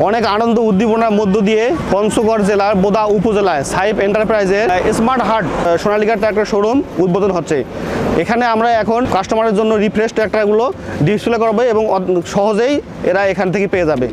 অনেক আনন্দ উদ্দীপনার মধ্য দিয়ে পঞ্চগড় জেলার বোদা উপজেলায় সাইফ এন্টারপ্রাইজের স্মার্ট হার্ট সোনালিকার ট্র্যাক্টর শোরুম উদ্বোধন হচ্ছে। এখানে আমরা এখন কাস্টমারের জন্য রিফ্রেশ ট্র্যাক্টরগুলো ডিসপ্লে করব এবং অত- সহজেই এরা এখান থেকে পেয়ে যাবে।